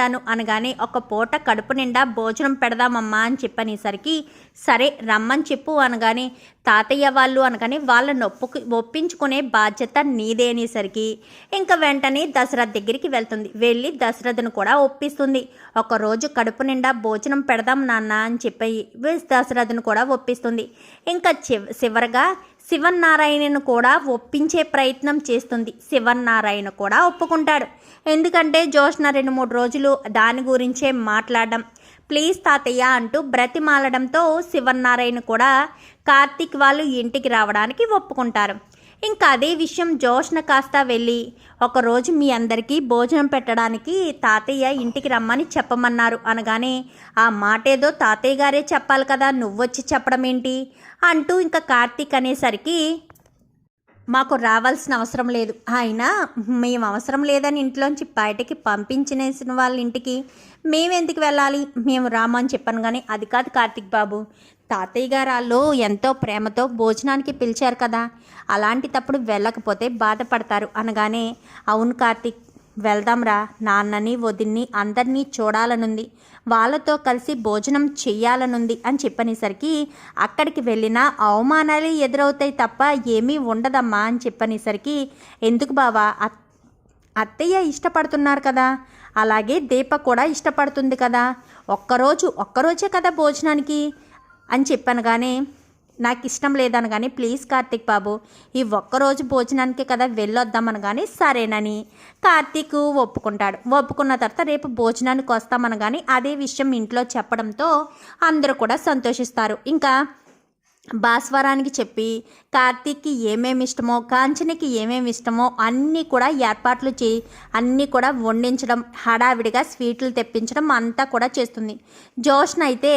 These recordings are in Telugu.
తింటాను అనగానే ఒక పూట కడుపు నిండా భోజనం పెడదామమ్మా అని చెప్పనేసరికి సరే రమ్మని చెప్పు అనగానే తాతయ్య వాళ్ళు అనగానే వాళ్ళని ఒప్పుకు ఒప్పించుకునే బాధ్యత నీదే అనేసరికి ఇంకా వెంటనే దశరథ్ దగ్గరికి వెళ్తుంది. వెళ్ళి దశరథను కూడా ఒప్పిస్తుంది. ఒకరోజు కడుపు నిండా భోజనం పెడదాం నాన్న అని చెప్పి దశరథను కూడా ఒప్పిస్తుంది. ఇంకా చివ చివరగా శివన్నారాయణను కూడా ఒప్పించే ప్రయత్నం చేస్తుంది. శివన్నారాయణ కూడా ఒప్పుకుంటాడు. ఎందుకంటే జోష్న రెండు మూడు రోజులు దాని గురించే మాట్లాడడం. ప్లీజ్ తాతయ్య అంటూ బ్రతిమాలడంతో శివన్నారాయణ కూడా కార్తీక్ వాళ్ళు ఇంటికి రావడానికి ఒప్పుకుంటారు. ఇంకా అదే విషయం జోష్న కాస్త వెళ్ళి ఒకరోజు మీ అందరికీ భోజనం పెట్టడానికి తాతయ్య ఇంటికి రమ్మని చెప్పమన్నారు. అనగానే ఆ మాట ఏదో తాతయ్య గారే చెప్పాలి కదా నువ్వొచ్చి చెప్పడం ఏంటి అంటూ ఇంకా కార్తీక్ అనేసరికి మాకు రావాల్సిన అవసరం లేదు. అయినా మేము అవసరం లేదని ఇంట్లోంచి బయటకి పంపించినేసిన వాళ్ళ ఇంటికి మేము ఎందుకు వెళ్ళాలి? మేము రామని చెప్పాను కానీ అది కాదు కార్తిక్ బాబు. తాతయ్య గారు వాళ్ళు ఎంతో ప్రేమతో భోజనానికి పిలిచారు కదా. అలాంటి తప్పుడు వెళ్ళకపోతే బాధపడతారు అనగానే అవును కార్తిక్ వెళ్దాంరా నాన్నని వదిన్ని అందరినీ చూడాలనుంది. వాళ్ళతో కలిసి భోజనం చెయ్యాలనుంది అని చెప్పనేసరికి అక్కడికి వెళ్ళినా అవమానాలు ఎదురవుతాయి తప్ప ఏమీ ఉండదమ్మా అని చెప్పనేసరికి ఎందుకు బావా అత్తయ్య ఇష్టపడుతున్నారు కదా. అలాగే దీప కూడా ఇష్టపడుతుంది కదా. ఒక్కరోజు ఒక్కరోజే కదా భోజనానికి అని చెప్పాను కానీ నాకు ఇష్టం లేదనగానే ప్లీజ్ కార్తీక్ బాబు ఈ ఒక్కరోజు భోజనానికి కదా వెళ్ళొద్దామనగానే సరేనని కార్తీక్ ఒప్పుకుంటాడు. ఒప్పుకున్న తర్వాత రేపు భోజనానికి వస్తామనగానే అదే విషయం ఇంట్లో చెప్పడంతో అందరూ కూడా సంతోషిస్తారు. ఇంకా భాస్వరానికి చెప్పి కార్తీక్కి ఏమేమి ఇష్టమో కాంచనకి ఏమేమి ఇష్టమో అన్నీ కూడా ఏర్పాట్లు చే అన్నీ కూడా వండించడం హడావిడిగా స్వీట్లు తెప్పించడం అంతా కూడా చేస్తుంది. జోష్న అయితే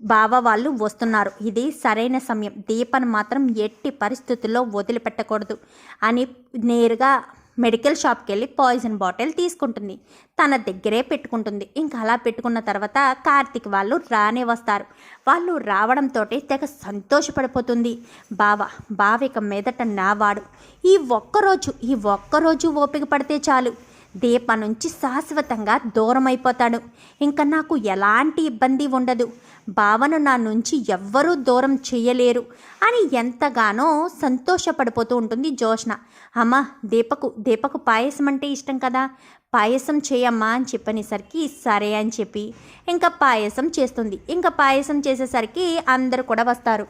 బావ వాళ్ళు వస్తున్నారు. ఇది సరైన సమయం. దీపను మాత్రం ఎట్టి పరిస్థితుల్లో వదిలిపెట్టకూడదు అని నేరుగా మెడికల్ షాప్కి వెళ్ళి పాయిజన్ బాటిల్ తీసుకుంటుంది. తన దగ్గరే పెట్టుకుంటుంది. ఇంకా అలా పెట్టుకున్న తర్వాత కార్తిక్ వాళ్ళు రానే వస్తారు. వాళ్ళు రావడంతో తెగ సంతోషపడిపోతుంది. బావ బావిక మీదట నావాడు ఈ ఒక్కరోజు ఈ ఒక్కరోజు ఓపిక పడితే చాలు. దీప నుంచి శాశ్వతంగా దూరం అయిపోతాడు ఇంకా నాకు ఎలాంటి ఇబ్బంది ఉండదు. భావన నా నుంచి ఎవ్వరూ దూరం చేయలేరు అని ఎంతగానో సంతోషపడిపోతూ ఉంటుంది జోష్న అమ్మ దీపకు దీపకు పాయసం అంటే ఇష్టం కదా? పాయసం చేయమ్మా అని చెప్పనేసరికి సరే అని చెప్పి ఇంకా పాయసం చేస్తుంది. ఇంకా పాయసం చేసేసరికి అందరూ కూడా వస్తారు.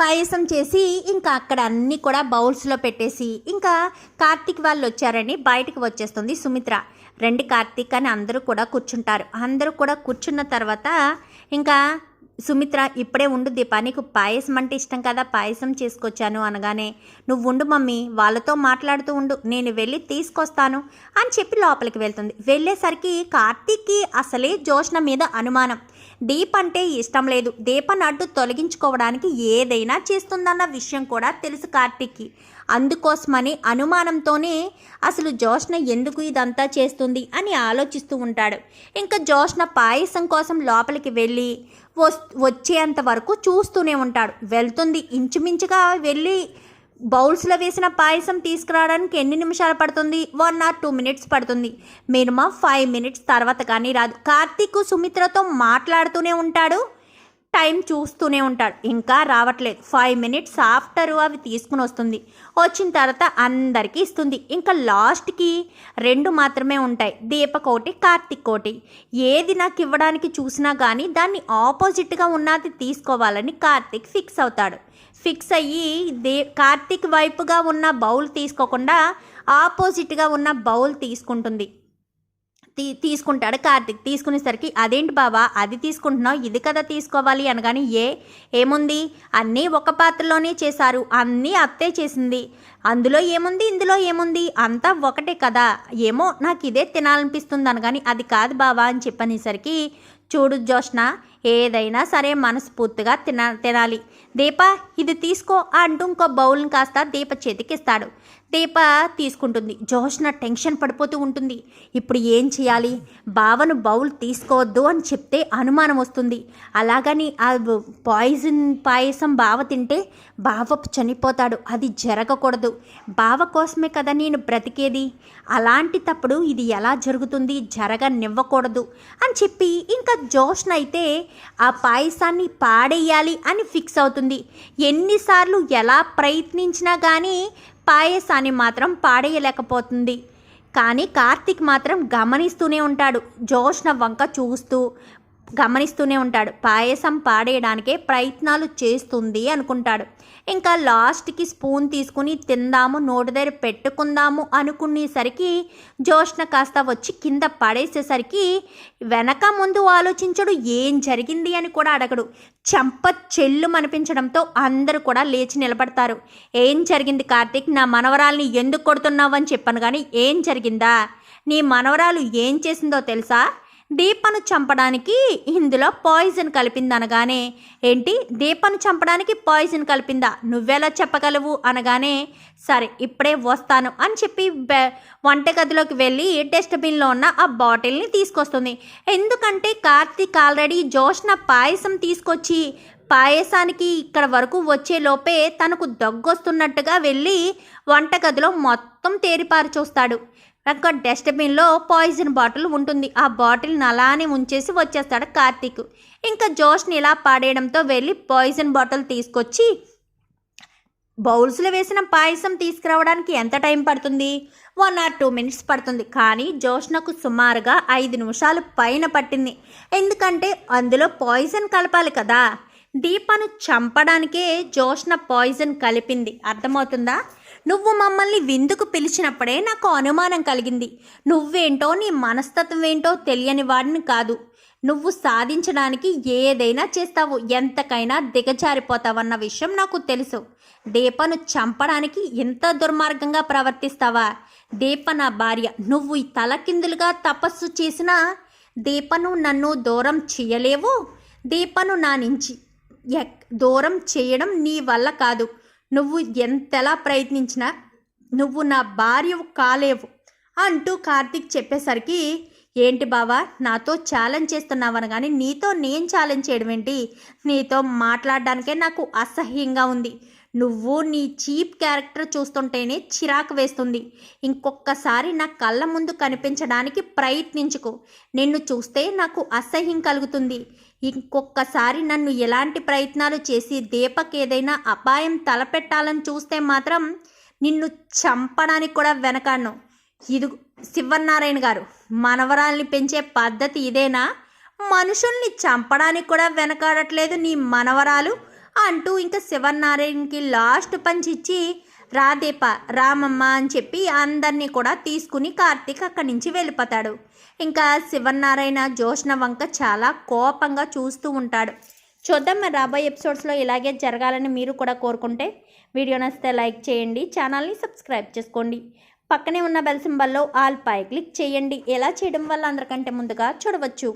పాయసం చేసి ఇంకా అక్కడ అన్నీ కూడా బౌల్స్లో పెట్టేసి ఇంకా కార్తీక్ వాళ్ళు వచ్చారని బయటకు వచ్చేస్తుంది సుమిత్ర. రెండు కార్తీక్ అని అందరూ కూడా కూర్చుంటారు. అందరూ కూడా కూర్చున్న తర్వాత ఇంకా సుమిత్ర ఇప్పుడే ఉండు దీపా నీకు పాయసం అంటే ఇష్టం కదా పాయసం చేసుకొచ్చాను అనగానే నువ్వు ఉండు మమ్మీ వాళ్ళతో మాట్లాడుతూ ఉండు నేను వెళ్ళి తీసుకొస్తాను అని చెప్పి లోపలికి వెళ్తుంది. వెళ్ళేసరికి కార్తీక్కి అసలే జోష్న మీద అనుమానం. దీప్ అంటే ఇష్టం లేదు. దీప అడ్డు తొలగించుకోవడానికి ఏదైనా చేస్తుందన్న విషయం కూడా తెలుసు కార్తీక్కి. అందుకోసమని అనుమానంతోనే అసలు జోష్న ఎందుకు ఇదంతా చేస్తుంది అని ఆలోచిస్తూ ఉంటాడు. ఇంకా జోష్న పాయసం కోసం లోపలికి వెళ్ళి వస్ వచ్చేంత వరకు చూస్తూనే ఉంటాడు. వెళ్తుంది. ఇంచుమించుగా వెళ్ళి బౌల్స్లో వేసిన పాయసం తీసుకురావడానికి ఎన్ని నిమిషాలు పడుతుంది? వన్ ఆర్ టూ మినిట్స్ పడుతుంది. మినిమం ఫైవ్ మినిట్స్ తర్వాత కానీ రాదు. కార్తీక్ సుమిత్రతో మాట్లాడుతూనే ఉంటాడు. టైం చూస్తూనే ఉంటాడు. ఇంకా రావట్లేదు. ఫైవ్ మినిట్స్ ఆఫ్టర్ అవి తీసుకుని వస్తుంది. వచ్చిన తర్వాత అందరికీ ఇస్తుంది. ఇంకా లాస్ట్కి రెండు మాత్రమే ఉంటాయి. దీపక్ ఒకటి కార్తిక్ ఒకటి ఏది నాకు ఇవ్వడానికి చూసినా కానీ దాన్ని ఆపోజిట్గా ఉన్నది తీసుకోవాలని కార్తిక్ ఫిక్స్ అవుతాడు. ఫిక్స్ అయ్యి దే కార్తిక్ వైపుగా ఉన్న బౌల్ తీసుకోకుండా ఆపోజిట్గా ఉన్న బౌల్ తీసుకుంటుంది. తీ తీసుకుంటాడు కార్తిక్. తీసుకునేసరికి అదేంటి బావా? అది తీసుకుంటున్నావు ఇది కదా తీసుకోవాలి అనగాని ఏ ఏముంది? అన్నీ ఒక పాత్రలోనే చేశారు. అన్నీ అత్తే చేసింది. అందులో ఏముంది? ఇందులో ఏముంది? అంతా ఒకటే కదా. ఏమో నాకు ఇదే తినాలనిపిస్తుంది అనగాని అది కాదు బావా అని చెప్పనేసరికి చూడు జోష్న ఏదైనా సరే మనస్ఫూర్తిగా తిన తినాలి. దీప ఇది తీసుకో అంటూ ఇంకో బౌల్ని కాస్త దీప చేతికిస్తాడు. దీప తీసుకుంటుంది. జోష్న టెన్షన్ పడిపోతూ ఉంటుంది. ఇప్పుడు ఏం చేయాలి? బావను బౌల్ తీసుకోవద్దు అని చెప్తే అనుమానం వస్తుంది. అలాగని ఆ పాయిజన్ పాయసం బావ తింటే బావ చనిపోతాడు. అది జరగకూడదు. బావ కోసమే కదా నేను బ్రతికేది? అలాంటి తప్పుడు ఇది ఎలా జరుగుతుంది? జరగనివ్వకూడదు అని చెప్పి ఇంకా జోష్న అయితే ఆ పాయసాన్ని పాడేయాలి అని ఫిక్స్ అవుతుంది. ఎన్నిసార్లు ఎలా ప్రయత్నించినా కానీ పాయసాన్ని మాత్రం పాడేయలేకపోతుంది. కానీ కార్తీక్ మాత్రం గమనిస్తూనే ఉంటాడు. జోష్న వంక చూస్తూ గమనిస్తూనే ఉంటాడు. పాయసం పాడేయడానికే ప్రయత్నాలు చేస్తుంది అనుకుంటాడు. ఇంకా లాస్ట్కి స్పూన్ తీసుకుని తిందాము నోటి దగ్గర పెట్టుకుందాము అనుకునేసరికి జోష్న కాస్త వచ్చి కింద పడేసేసరికి వెనక ముందు ఆలోచించడు ఏం జరిగింది అని కూడా అడగడు. చెంప చెల్లు అనిపించడంతో అందరూ కూడా లేచి నిలబడతారు. ఏం జరిగింది కార్తీక్? నా మనవరాల్ని ఎందుకు కొడుతున్నావు అని చెప్పాను కానీ ఏం జరిగిందా? నీ మనవరాలు ఏం చేసిందో తెలుసా? దీపను చంపడానికి ఇందులో పాయిజన్ కలిపింది అనగానే ఏంటి? దీపను చంపడానికి పాయిజన్ కలిపిందా? నువ్వెలా చెప్పగలవు? అనగానే సరే ఇప్పుడే వస్తాను అని చెప్పి వంటగదిలోకి వెళ్ళి డస్ట్బిన్లో ఉన్న ఆ బాటిల్ని తీసుకొస్తుంది. ఎందుకంటే కార్తీక్ ఆల్రెడీ జోష్న పాయసం తీసుకొచ్చి పాయసానికి ఇక్కడ వరకు వచ్చే లోపే తనకు దగ్గొస్తున్నట్టుగా వెళ్ళి వంటగదిలో మొత్తం తేరిపారు చూస్తాడు. ఇంకా డస్ట్బిన్లో పాయిజన్ బాటిల్ ఉంటుంది. ఆ బాటిల్ని అలానే ఉంచేసి వచ్చేస్తాడు కార్తీక్. ఇంకా జోష్ని ఇలా పాడేయడంతో వెళ్ళి పాయిజన్ బాటిల్ తీసుకొచ్చి బౌల్స్లో వేసిన పాయసం తీసుకురావడానికి ఎంత టైం పడుతుంది? వన్ ఆర్ టూ మినిట్స్ పడుతుంది. కానీ జోష్నకు సుమారుగా ఐదు నిమిషాలు పైన పట్టింది. ఎందుకంటే అందులో పాయిజన్ కలపాలి కదా. దీపను చంపడానికే జోష్న పాయిజన్ కలిపింది. అర్థమవుతుందా? నువ్వు మమ్మల్ని విందుకు పిలిచినప్పుడే నాకు అనుమానం కలిగింది. నువ్వేంటో నీ మనస్తత్వం ఏంటో తెలియని వాడిని కాదు. నువ్వు సాధించడానికి ఏదైనా చేస్తావు. ఎంతకైనా దిగజారిపోతావన్న విషయం నాకు తెలుసు. దీపను చంపడానికి ఇంత దుర్మార్గంగా ప్రవర్తిస్తావా? దీప నా భార్య. నువ్వు తలకిందులుగా తపస్సు చేసినా దీపను నన్ను దూరం చేయలేవు దీపను నా నుంచి దూరం చేయడం నీ వల్ల కాదు. నువ్వు ఎంతలా ప్రయత్నించినా నువ్వు నా భార్య కాలేవు అంటూ కార్తీక్ చెప్పేసరికి ఏంటి బావా నాతో ఛాలెంజ్ చేస్తున్నావని కానీ నీతో నేను ఛాలెంజ్ చేయడం ఏంటి? నీతో మాట్లాడడానికే నాకు అసహ్యంగా ఉంది. నువ్వు నీ చీప్ క్యారెక్టర్ చూస్తుంటేనే చిరాకు వేస్తుంది. ఇంకొకసారి నా కళ్ళ ముందు కనిపించడానికి ప్రయత్నించుకో. నిన్ను చూస్తే నాకు అసహ్యం కలుగుతుంది. ఇంకొకసారి నన్ను ఎలాంటి ప్రయత్నాలు చేసి దీపక్ ఏదైనా అపాయం తలపెట్టాలని చూస్తే మాత్రం నిన్ను చంపడానికి కూడా వెనకాడను. ఇది శివనారాయణ గారు మనవరాల్ని పెంచే పద్ధతి ఇదేనా? మనుషుల్ని చంపడానికి కూడా వెనకాడట్లేదు నీ మనవరాలు అంటూ ఇంకా శివనారాయణకి లాస్ట్ పంచిచ్చి రాధేప రామమ్మ అని చెప్పి అందరినీ కూడా తీసుకుని కార్తీక్ అక్కడి నుంచి వెళ్ళిపోతాడు. ఇంకా శివనారాయణ జోష్న వంక చాలా కోపంగా చూస్తూ ఉంటాడు. చూద్దాం మరి రాబోయే ఎపిసోడ్స్లో ఇలాగే జరగాలని మీరు కూడా కోరుకుంటే వీడియో నచ్చితే లైక్ చేయండి ఛానల్ని సబ్స్క్రైబ్ చేసుకోండి. పక్కనే ఉన్న బెల్ సింబల్లో ఆల్ పై క్లిక్ చేయండి. ఎలా చేయడం వల్ల అందరికంటే ముందుగా చూడవచ్చు.